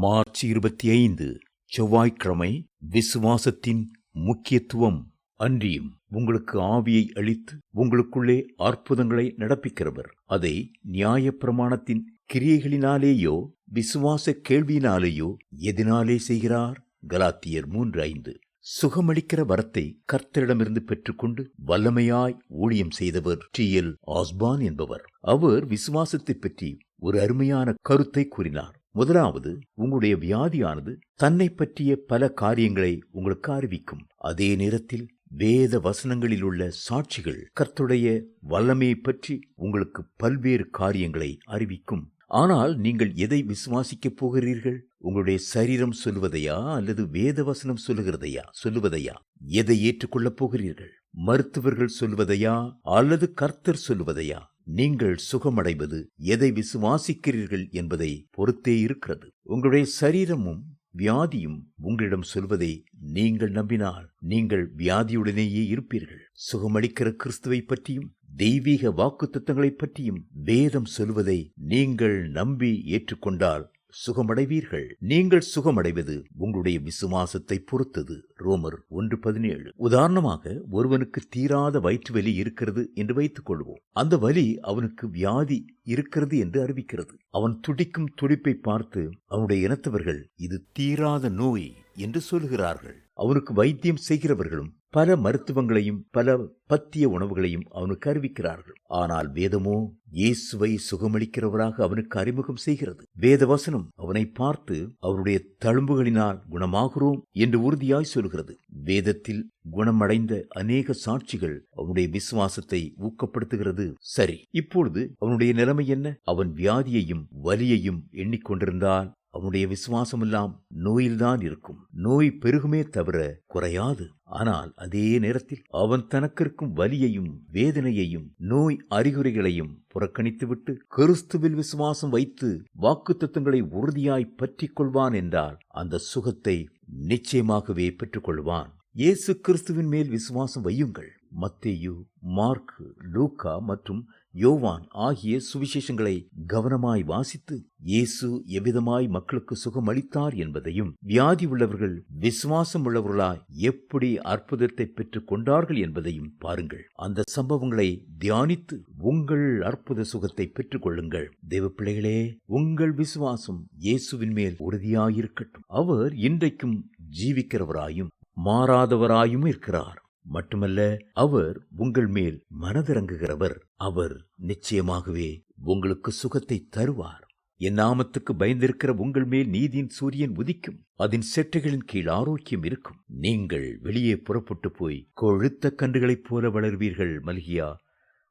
March இருபத்தி ஐந்து செவ்வாய்க்கிழமை விசுவாசத்தின் முக்கியத்துவம் அன்றியும் உங்களுக்கு ஆவியை அளித்து உங்களுக்குள்ளே அற்புதங்களை நடப்பிக்கிறவர். அதை நியாயப்பிரமாணத்தின் கிரியைகளினாலேயோ விசுவாச கேள்வியினாலேயோ எதினாலே செய்கிறார்? கலாத்தியர் மூன்று ஐந்து. சுகமளிக்கிற வரத்தை கர்த்தரிடமிருந்து பெற்றுக்கொண்டு வல்லமையாய் ஊழியம் செய்தவர் டி. எல். ஆஸ்பான் என்பவர். அவர் விசுவாசத்தை பற்றி ஒரு அருமையான கருத்தை கூறினார். முதலாவது உங்களுடைய வியாதியானது தன்னை பற்றிய பல காரியங்களை உங்களுக்கு அறிவிக்கும். அதே நேரத்தில் வேத வசனங்களில் உள்ள சாட்சிகள் கர்த்துடைய வல்லமையை பற்றி உங்களுக்கு பல்வேறு காரியங்களை அறிவிக்கும். ஆனால் நீங்கள் எதை விசுவாசிக்கப் போகிறீர்கள்? உங்களுடைய சரீரம் சொல்லுவதையா? அல்லது வேத வசனம் சொல்லுகிறதையா? சொல்லுவதையா? எதை ஏற்றுக்கொள்ளப் போகிறீர்கள்? மருத்துவர்கள் சொல்லுவதையா? அல்லது கர்த்தர் சொல்லுவதையா? நீங்கள் சுகமடைவது எதை விசுவாசிக்கிறீர்கள் என்பதை பொறுத்தே இருக்கிறது. உங்களுடைய சரீரமும் வியாதியும் உங்களிடம் சொல்வதை நீங்கள் நம்பினால் நீங்கள் வியாதியுடனேயே இருப்பீர்கள். சுகமளிக்கிற கிறிஸ்துவை பற்றியும் தெய்வீக வாக்குத்தத்தங்களைப் பற்றியும் வேதம் சொல்வதை நீங்கள் நம்பி ஏற்றுக்கொண்டால் சுகமடைவீர்கள். நீங்கள் சுகமடைவது உங்களுடைய விசுவாசத்தை பொறுத்தது. ரோமர் ஒன்று பதினேழு. உதாரணமாக ஒருவனுக்கு தீராத வயிற்று வலி இருக்கிறது என்று வைத்துக் கொள்வோம் அந்த வலி அவனுக்கு வியாதி இருக்கிறது என்று அறிவிக்கிறது. அவன் துடிக்கும் துடிப்பை பார்த்து அவனுடைய இனத்தவர்கள் இது தீராத நோய் என்று சொல்கிறார்கள் அவனுக்கு வைத்தியம் செய்கிறவர்களும் பல மருத்துவங்களையும் பல பத்திய உணவுகளையும் அவனுக்கு அறிவிக்கிறார்கள். ஆனால் வேதமோ இயேசுவை சுகமளிக்கிறவராக அவனுக்கு அறிமுகம் செய்கிறது. வேதவசனம் அவனை பார்த்து அவருடைய தழும்புகளினால் குணமாகிறோம் என்று உறுதியாய் சொல்கிறது. வேதத்தில் குணமடைந்த அநேக சாட்சிகள் அவனுடைய விசுவாசத்தை ஊக்கப்படுத்துகிறது. சரி இப்பொழுது அவனுடைய நிலைமை என்ன? அவன் வியாதியையும் வலியையும் எண்ணிக்கொண்டிருந்தால் அவனுடைய விசுவாசமெல்லாம் நோயில்தான் இருக்கும். நோய் பெருகுமே தவிர குறையாது. ஆனால் அதே நேரத்தில் அவன் தனக்கிருக்கும் வலியையும் வேதனையையும் நோய் அறிகுறிகளையும் புறக்கணித்துவிட்டு கிறிஸ்துவில் விசுவாசம் வைத்து வாக்குத்தத்தங்களை உறுதியாய் பற்றிக் கொள்வான் என்றால் அந்த சுகத்தை நிச்சயமாகவே பெற்றுக்கொள்வான். இயேசு கிறிஸ்துவின் மேல் விசுவாசம் வையுங்கள். மத்தேயு மார்க் லூக்கா மற்றும் யோவான் ஆகிய சுவிசேஷங்களை கவனமாய் வாசித்து இயேசு எவ்விதமாய் மக்களுக்கு சுகம் அளித்தார் என்பதையும் வியாதி உள்ளவர்கள் விசுவாசம் உள்ளவர்களாய் எப்படி அற்புதத்தை பெற்றுக் கொண்டார்கள் என்பதையும் பாருங்கள். அந்த சம்பவங்களை தியானித்து உங்கள் அற்புத சுகத்தை பெற்றுக் கொள்ளுங்கள். தேவ பிள்ளைகளே உங்கள் விசுவாசம் இயேசுவின் மேல் உறுதியாயிருக்கட்டும். அவர் இன்றைக்கும் ஜீவிக்கிறவராயும் மாறாதவராயும் இருக்கிறார். மட்டுமல்ல அவர் உங்கள் மேல் மனதிறங்குகிறவர். அவர் நிச்சயமாகவே உங்களுக்கு சுகத்தை தருவார். என் நாமத்துக்கு பயந்திருக்கிற உங்கள் மேல் நீதியின் சூரியன் உதிக்கும். அதன் செட்டைகளின் கீழ் ஆரோக்கியம் இருக்கும். நீங்கள் வெளியே புறப்பட்டு போய் கொழுத்த கன்றுகளைப் போல வளர்வீர்கள் மல்கியா.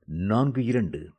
நான்கு இரண்டு.